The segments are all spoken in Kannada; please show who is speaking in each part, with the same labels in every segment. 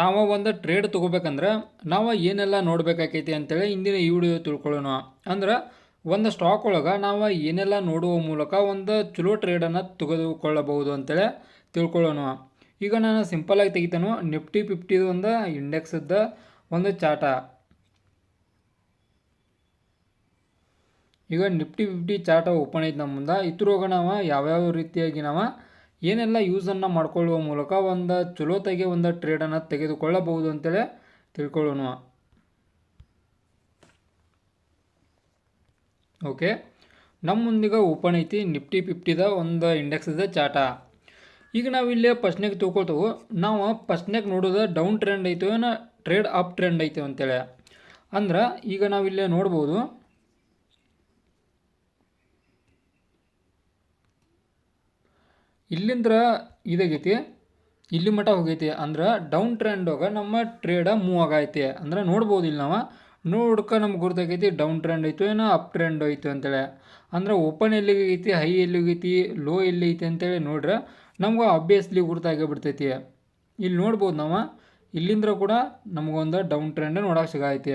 Speaker 1: ನಾವು ಒಂದು ಟ್ರೇಡ್ ತೊಗೋಬೇಕಂದ್ರೆ ನಾವು ಏನೆಲ್ಲ ನೋಡಬೇಕಾಕೈತಿ ಅಂತೇಳಿ ಇಂದಿನ ಈ ವಿಡಿಯೋ ತಿಳ್ಕೊಳ್ಳೋಣ. ಅಂದ್ರೆ ಒಂದು ಸ್ಟಾಕ್ ಒಳಗೆ ನಾವು ಏನೆಲ್ಲ ನೋಡುವ ಮೂಲಕ ಒಂದು ಚಲೋ ಟ್ರೇಡನ್ನು ತೆಗೆದುಕೊಳ್ಳಬಹುದು ಅಂತೇಳಿ ತಿಳ್ಕೊಳ್ಳೋಣ. ಈಗ ನಾನು ಸಿಂಪಲಾಗಿ ತೆಗಿತಾನು ನಿಫ್ಟಿ ಫಿಫ್ಟಿದು ಒಂದು ಇಂಡೆಕ್ಸದ ಒಂದು ಚಾಟ ಈಗ ನಿಫ್ಟಿ ಫಿಫ್ಟಿ ಚಾಟ ಓಪನ್ ಐತೆ ನಮ್ಮ ಮುಂದೆ, ಇದ್ರೊಳಗೆ ನಾವು ಯಾವ್ಯಾವ ರೀತಿಯಾಗಿ ನಾವು ಏನೆಲ್ಲ ಯೂಸನ್ನು ಮಾಡ್ಕೊಳ್ಳುವ ಮೂಲಕ ಒಂದು ಚಲೋತಾಗಿ ಒಂದು ಟ್ರೇಡನ್ನು ತೆಗೆದುಕೊಳ್ಳಬಹುದು ಅಂತೇಳಿ ತಿಳ್ಕೊಳ್ಳೋಣ ಓಕೆ ನಮ್ಮ ಮುಂದಿಗೆ ಓಪನ್ ಐತಿ ನಿಫ್ಟಿ ಫಿಫ್ಟಿದ ಒಂದು ಇಂಡೆಕ್ಸ್ದ ಚಾಟ ಈಗ ನಾವು ಇಲ್ಲಿ ಫಸ್ಟ್ನಾಗ ತಿಳ್ಕೊಳ್ತೇವೆ. ನಾವು ಫಸ್ಟ್ನಾಗ ನೋಡೋದು ಡೌನ್ ಟ್ರೆಂಡ್ ಐತೋ ಏನೋ ಟ್ರೇಡ್ ಅಪ್ ಟ್ರೆಂಡ್ ಐತೆ ಅಂತೇಳಿ. ಅಂದ್ರೆ ಈಗ ನಾವಿಲ್ಲೇ ನೋಡ್ಬೋದು ಇಲ್ಲಿಂದ್ರ ಇದಾಗೈತಿ ಇಲ್ಲಿ ಮಟ್ಟ ಹೋಗೈತಿ, ಅಂದ್ರೆ ಡೌನ್ ಟ್ರೆಂಡಾಗ ನಮ್ಮ ಟ್ರೇಡ ಮೂವ್ ಆಗೈತಿ. ಅಂದ್ರೆ ನೋಡ್ಬೋದು ಇಲ್ಲಿ ನಾವು. ನೋಡ್ಕ ನಮ್ಗೆ ಗುರ್ತಾಗೈತಿ ಡೌನ್ ಟ್ರೆಂಡ್ ಐತೋ ಏನೋ ಅಪ್ ಟ್ರೆಂಡ್ ಆಯಿತು ಅಂತೇಳಿ. ಅಂದ್ರೆ ಓಪನ್ ಎಲ್ಲಿಗೈತಿ ಹೈ ಎಲ್ಲಿಗೈತಿ ಲೋ ಎಲ್ಲಿ ಐತಿ ಅಂತೇಳಿ ನೋಡ್ರೆ ನಮ್ಗೆ ಅಬ್ವಿಯಸ್ಲಿ ಗುರ್ತಾಗೇ ಬಿಡ್ತೈತಿ. ಇಲ್ಲಿ ನೋಡ್ಬೋದು ನಾವು. ಇಲ್ಲಿಂದ್ರ ಕೂಡ ನಮಗೊಂದು ಡೌನ್ ಟ್ರೆಂಡ್ ನೋಡಕ್ಕೆ ಸಿಗೈತಿ.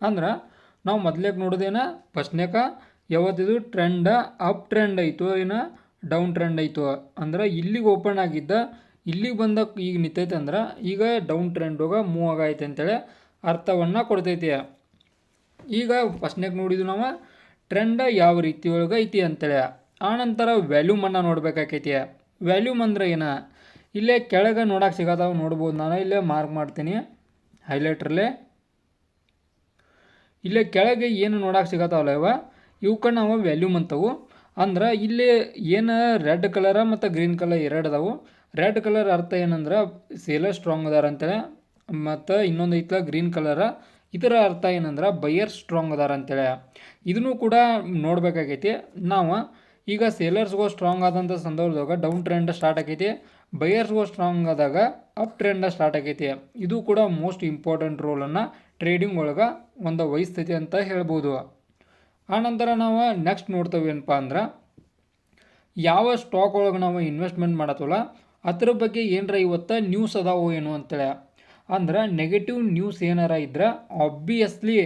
Speaker 1: ಅಂದ್ರೆ ನಾವು ಮೊದಲೇಗೆ ನೋಡೋದೇನ ಫಸ್ಟ್ನೇಕ ಯಾವತ್ತಿದು ಟ್ರೆಂಡ ಅಪ್ ಟ್ರೆಂಡ್ ಆಯಿತು ಏನು ಡೌನ್ ಟ್ರೆಂಡ್ ಆಯಿತು ಅಂದ್ರೆ ಇಲ್ಲಿಗೆ ಓಪನ್ ಆಗಿದ್ದ, ಇಲ್ಲಿಗೆ ಬಂದ ಈಗ ನಿಂತೈತೆ ಅಂದ್ರೆ ಈಗ ಡೌನ್ ಟ್ರೆಂಡ್ ಹೋಗ ಮೂವ್ ಆಗೈತೆ ಅಂತೇಳಿ ಅರ್ಥವನ್ನು ಕೊಡ್ತೈತಿ. ಈಗ ಫಸ್ಟ್ನೇಕ್ ನೋಡಿದ್ವಿ ನಾವು ಟ್ರೆಂಡ ಯಾವ ರೀತಿ ಒಳಗೆ ಐತಿ ಅಂತೇಳಿ. ಆನಂತರ ವ್ಯಾಲ್ಯೂಮನ್ನು ನೋಡ್ಬೇಕಾಕೈತಿ. ವ್ಯಾಲ್ಯೂಮ್ ಅಂದ್ರೆ ಏನ? ಇಲ್ಲೇ ಕೆಳಗೆ ನೋಡೋಕೆ ಸಿಗೋದಾವ ನೋಡ್ಬೋದು, ನಾನು ಇಲ್ಲೇ ಮಾರ್ಕ್ ಮಾಡ್ತೀನಿ ಹೈಲೈಟ್ರಲ್ಲೇ ಇಲ್ಲೇ ಕೆಳಗೆ ಏನು ನೋಡಕ್ಕೆ ಸಿಗತ್ತಾವಲ್ಲ ಇವ? ಇವಕ್ಕೆ ನಾವು ವ್ಯಾಲ್ಯೂಮ್ ಅಂತವು ಅಂದ್ರೆ ಇಲ್ಲಿ ಏನು ರೆಡ್ ಕಲರ ಮತ್ತು ಗ್ರೀನ್ ಕಲರ್ ಎರಡು ಅದಾವು. ರೆಡ್ ಕಲರ್ ಅರ್ಥ ಏನಂದ್ರೆ ಸೇಲರ್ ಸ್ಟ್ರಾಂಗ್ ಅದಾರ ಅಂತೇಳಿ, ಮತ್ತು ಇನ್ನೊಂದು ಐತಲ ಗ್ರೀನ್ ಕಲರ ಇದರ ಅರ್ಥ ಏನಂದ್ರೆ ಬೈಯರ್ ಸ್ಟ್ರಾಂಗ್ ಅದಾರ ಅಂತೇಳಿ. ಇದನ್ನು ಕೂಡ ನೋಡಬೇಕಾಗೈತಿ. ನಾವು ಈಗ ಸೇಲರ್ಸ್ಗೂ ಸ್ಟ್ರಾಂಗ್ ಆದಂಥ ಸಂದರ್ಭದಾಗ ಡೌನ್ ಟ್ರೆಂಡ್ ಸ್ಟಾರ್ಟ್ ಆಗೈತಿ ಬೈಯರ್ಸ್ಗೂ ಸ್ಟ್ರಾಂಗ್ ಆದಾಗ ಅಪ್ ಟ್ರೆಂಡ್ ಸ್ಟಾರ್ಟ್ ಆಗೈತಿ. ಇದು ಕೂಡ ಮೋಸ್ಟ್ ಇಂಪಾರ್ಟೆಂಟ್ ರೋಲನ್ನು ಟ್ರೇಡಿಂಗ್ ಒಳಗೆ ಒಂದು ವಹಿಸ್ತೈತಿ ಅಂತ ಹೇಳ್ಬೋದು. ಆನಂತರ ನಾವು ನೆಕ್ಸ್ಟ್ ನೋಡ್ತೇವೆ ಏನಪ್ಪ ಅಂದ್ರೆ ಯಾವ ಸ್ಟಾಕ್ ಒಳಗೆ ನಾವು ಇನ್ವೆಸ್ಟ್ಮೆಂಟ್ ಮಾಡತ್ತಲ್ಲ, ಅದ್ರ ಬಗ್ಗೆ ಏನರ ಇವತ್ತು ನ್ಯೂಸ್ ಅದಾವೋ ಏನು ಅಂತೇಳಿ. ಅಂದ್ರೆ ನೆಗೆಟಿವ್ ನ್ಯೂಸ್ ಏನಾರ ಇದ್ರೆ ಆಬ್ವಿಯಸ್ಲಿ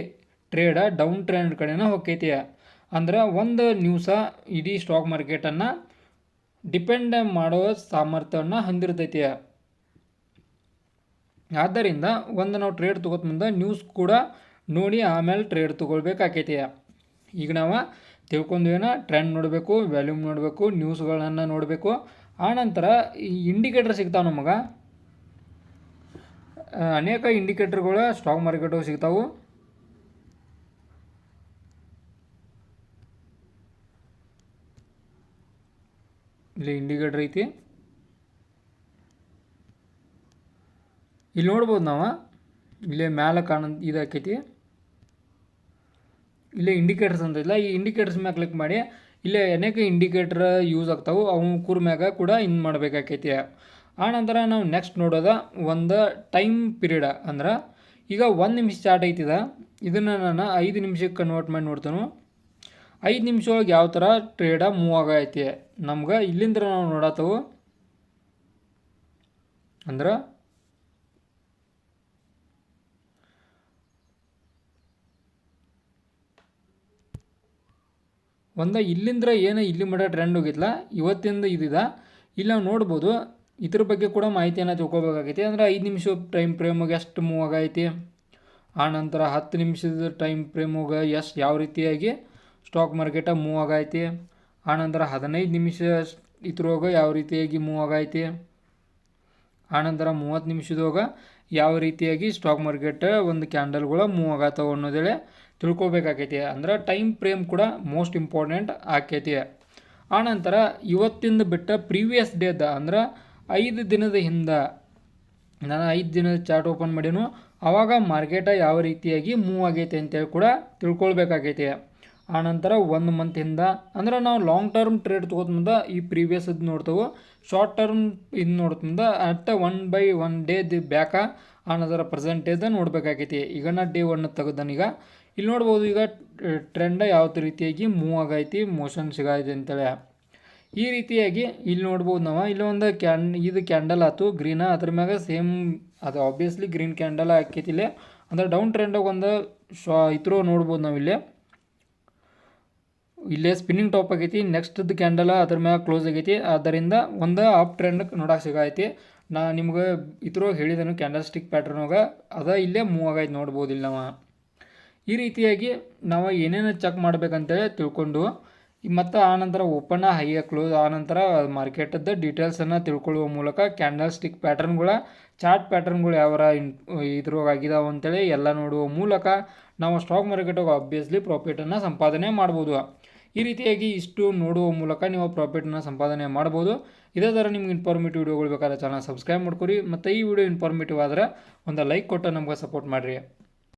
Speaker 1: ಟ್ರೇಡ ಡೌನ್ ಟ್ರೆಂಡ್ ಕಡೆನ ಹೋಗ್ತೈತಿ ಅಂದ್ರೆ ಒಂದು ನ್ಯೂಸ ಇಡೀ ಸ್ಟಾಕ್ ಮಾರ್ಕೆಟನ್ನು ಡಿಪೆಂಡ್ ಮಾಡೋ ಸಾಮರ್ಥ್ಯವನ್ನು ಹೊಂದಿರ್ತೈತಿ. ಆದ್ದರಿಂದ ಒಂದು ನಾವು ಟ್ರೇಡ್ ತೊಗೋತ ಮುಂದೆ ನ್ಯೂಸ್ ಕೂಡ ನೋಡಿ ಆಮೇಲೆ ಟ್ರೇಡ್ ತೊಗೊಳ್ಬೇಕಾಕೈತಿ. ಈಗ ನಾವು ತಿಳ್ಕೊಂಡೇನ ಟ್ರೆಂಡ್ ನೋಡಬೇಕು ವ್ಯಾಲ್ಯೂಮ್ ನೋಡಬೇಕು ನ್ಯೂಸ್ಗಳನ್ನು ನೋಡಬೇಕು. ಆನಂತರ ಈ ಇಂಡಿಕೇಟರ್ ಸಿಗ್ತಾವೆ ನಮಗೆ. ಅನೇಕ ಇಂಡಿಕೇಟರ್ಗಳು ಸ್ಟಾಕ್ ಮಾರ್ಕೆಟು ಸಿಗ್ತಾವು. ಇಲ್ಲಿ ಇಂಡಿಕೇಟರ್ ಐತಿ. ಇಲ್ಲಿ ನೋಡ್ಬೋದು ನಾವು. ಇಲ್ಲೇ ಮ್ಯಾಲೆ ಕಾಣ, ಇದಾಕೈತಿ. ಇಲ್ಲೇ ಇಂಡಿಕೇಟರ್ಸ್ ಅಂತ ಇಲ್ಲ, ಈ ಇಂಡಿಕೇಟರ್ಸ್ ಮ್ಯಾಲೆ ಕ್ಲಿಕ್ ಮಾಡಿ, ಇಲ್ಲೇ ಅನೇಕ ಇಂಡಿಕೇಟರ್ ಯೂಸ್ ಆಗ್ತಾವೆ, ಅವು ಕೂರ್ ಮ್ಯಾಗ ಕೂಡ ಇನ್ ಮಾಡಬೇಕಾಕೈತಿ. ಆನಂತರ ನಾವು ನೆಕ್ಸ್ಟ್ ನೋಡೋದ ಒಂದು ಟೈಮ್ ಪಿರಿಯಡ ಅಂದ್ರೆ, ಈಗ ಒಂದು ನಿಮಿಷ ಸ್ಟಾರ್ಟ್ ಐತಿದ, ಇದನ್ನು ನಾನು ಐದು ನಿಮಿಷಕ್ಕೆ ಕನ್ವರ್ಟ್ ಮಾಡಿ ನೋಡ್ತಾನು. ಐದು ನಿಮಿಷ ಒಳಗೆ ಯಾವ ಥರ ಟ್ರೇಡ ಮೂವ್ ಆಗೈತಿ. ನಮ್ಗೆ ಇಲ್ಲಿಂದ ನಾವು ನೋಡತ್ತವು ಅಂದ್ರೆ ಒಂದು ಇಲ್ಲಿಂದ ಏನು ಇಲ್ಲಿ ಮಟ್ಟ ಟ್ರೆಂಡ್ ಹೋಗಿತ್ತಲ್ಲ ಇವತ್ತಿಂದ ಇದಿದ ಇಲ್ಲಿ ನಾವು ನೋಡ್ಬೋದು, ಇದ್ರ ಬಗ್ಗೆ ಕೂಡ ಮಾಹಿತಿಯನ್ನು ತಿಳ್ಕೊಬೇಕಾಗೈತಿ. ಅಂದರೆ ಐದು ನಿಮಿಷ ಟೈಮ್ ಫ್ರೇಮಿಗೆ ಎಷ್ಟು ಮೂವ್ ಆಗೈತಿ. ಆನಂತರ ಹತ್ತು ನಿಮಿಷದ ಟೈಮ್ ಫ್ರೇಮಿಗೆ ಎಷ್ಟು ಯಾವ ರೀತಿಯಾಗಿ ಸ್ಟಾಕ್ ಮಾರ್ಕೆಟ ಮೂವ್ ಆಗೈತಿ. ಆನಂತರ ಹದಿನೈದು ನಿಮಿಷ ಇದ್ರೊಳಗೆ ಯಾವ ರೀತಿಯಾಗಿ ಮೂವ್ ಆಗೈತಿ? ಆನಂತರ ಮೂವತ್ತು ನಿಮಿಷದಾಗ ಯಾವ ರೀತಿಯಾಗಿ ಸ್ಟಾಕ್ ಮಾರ್ಕೆಟ್ ಒಂದು ಕ್ಯಾಂಡಲ್ಗಳು ಮೂವ್ ಆಗತ್ತವ ಅನ್ನೋದೇಳಿ ತಿಳ್ಕೊಬೇಕಾಕೈತಿ. ಅಂದ್ರೆ ಟೈಮ್ ಫ್ರೇಮ್ ಕೂಡ ಮೋಸ್ಟ್ ಇಂಪಾರ್ಟೆಂಟ್ ಆಕೈತಿ. ಆನಂತರ ಇವತ್ತಿಂದ ಬಿಟ್ಟ ಪ್ರೀವಿಯಸ್ ಡೇದ ಅಂದ್ರೆ ಐದು ದಿನದ ಹಿಂದೆ ನಾನು ಐದು ದಿನದ ಚಾರ್ಟ್ ಓಪನ್ ಮಾಡೀನು ಆವಾಗ ಮಾರ್ಕೆಟ ಯಾವ ರೀತಿಯಾಗಿ ಮೂವ್ ಆಗೈತೆ ಅಂತೇಳಿ ಕೂಡ ತಿಳ್ಕೊಳ್ಬೇಕಾಗೈತಿ ಆನಂತರ ಒಂದು ಮಂತಿಂದ ಅಂದ್ರೆ ನಾವು ಲಾಂಗ್ ಟರ್ಮ್ ಟ್ರೇಡ್ ತೊಗೋತ ಮುಂದೆ ಈ ಪ್ರೀವಿಯಸ್ ಇದು ನೋಡ್ತೇವೆ. ಶಾರ್ಟ್ ಟರ್ಮ್ ಇದು ನೋಡ್ತ at one by one day the back ಆನಂತರ ಪ್ರೆಸೆಂಟೇಜ್ ನೋಡಬೇಕಾಗೈತಿ. ಈಗ ನಾ ಡೇ ಒನ್ ತೆಗೆದನೀಗ ಇಲ್ಲಿ ನೋಡ್ಬೋದು ಈಗ ಟ್ರೆಂಡ್ ಯಾವ ರೀತಿಯಾಗಿ ಮೂವ್ ಆಗೈತಿ ಮೋಷನ್ ಸಿಗೈತಿ ಅಂತೇಳಿ. ಈ ರೀತಿಯಾಗಿ ಇಲ್ಲಿ ನೋಡ್ಬೋದು ನಾವು. ಇಲ್ಲಿ ಒಂದು ಕ್ಯಾನ್ ಇದು ಕ್ಯಾಂಡಲ್ ಆಯ್ತು ಗ್ರೀನ ಅದ್ರ ಮ್ಯಾಗ ಸೇಮ್ ಅದು ಆಬ್ವಿಯಸ್ಲಿ ಗ್ರೀನ್ ಕ್ಯಾಂಡಲ್ ಹಾಕೈತಿ ಇಲ್ಲಿ. ಅಂದ್ರೆ ಡೌನ್ ಟ್ರೆಂಡಾಗ ಒಂದು ಶಾ ಇತ್ರೋ ನೋಡ್ಬೋದು ನಾವು ಇಲ್ಲಿ ಸ್ಪಿನ್ನಿಂಗ್ ಟಾಪ್ ಆಗೈತಿ ನೆಕ್ಸ್ಟ್ದು ಕ್ಯಾಂಡಲ್ ಅದ್ರ ಮ್ಯಾಗ ಕ್ಲೋಸ್ ಆಗೈತಿ. ಅದರಿಂದ ಒಂದು ಅಪ್ ಟ್ರೆಂಡ್ ನೋಡಕ್ಕೆ ಸಿಗೈತಿ ನಾ ನಿಮ್ಗೆ ಇದ್ರೋ ಹೇಳಿದನು ಕ್ಯಾಂಡಲ್ ಸ್ಟಿಕ್ ಪ್ಯಾಟ್ರನ್ಯಾಗ ಅದ ಇಲ್ಲೇ ಮೂವ್ ಆಗೈತಿ ನೋಡ್ಬೋದು ನಾವು. ಈ ರೀತಿಯಾಗಿ ನಾವು ಏನೇನು ಚೆಕ್ ಮಾಡ್ಬೇಕಂತೇಳಿ ತಿಳ್ಕೊಂಡು ಮತ್ತು ಆನಂತರ ಓಪನ್ ಹೈಯ ಕ್ಲೋಸ್ ಆನಂತರ ಮಾರ್ಕೆಟದ್ದು ಡೀಟೇಲ್ಸನ್ನು ತಿಳ್ಕೊಳ್ಳುವ ಮೂಲಕ ಕ್ಯಾಂಡಲ್ ಸ್ಟಿಕ್ ಪ್ಯಾಟ್ರನ್ಗಳ ಚಾರ್ಟ್ ಪ್ಯಾಟ್ರನ್ಗಳು ಯಾವರ ಇನ್ ಆಗಿದಾವೆ ಅಂತೇಳಿ ಎಲ್ಲ ನೋಡುವ ಮೂಲಕ ನಾವು ಸ್ಟಾಕ್ ಮಾರ್ಕೆಟಿಗೆ ಆಬ್ವಿಯಸ್ಲಿ ಪ್ರಾಫಿಟನ್ನು ಸಂಪಾದನೆ ಮಾಡ್ಬೋದು. ಈ ರೀತಿಯಾಗಿ ಇಷ್ಟು ನೋಡುವ ಮೂಲಕ ನೀವು ಪ್ರಾಫಿಟ್ನ ಸಂಪಾದನೆ ಮಾಡ್ಬೋದು ಇದೇ ಥರ ನಿಮ್ಗೆ ಇನ್ಫಾರ್ಮೇಟಿವ್ ವಿಡಿಯೋಗಳು ಬೇಕಾದ್ರೆ ಚಾನಲ್ ಸಬ್ಸ್ಕ್ರೈಬ್ ಮಾಡ್ಕೊರಿ. ಮತ್ತು ಈ ವಿಡಿಯೋ ಇನ್ಫಾರ್ಮೇಟಿವ್ ಆದರೆ ಒಂದು ಲೈಕ್ ಕೊಟ್ಟು ನಮ್ಗೆ ಸಪೋರ್ಟ್ ಮಾಡಿರಿ.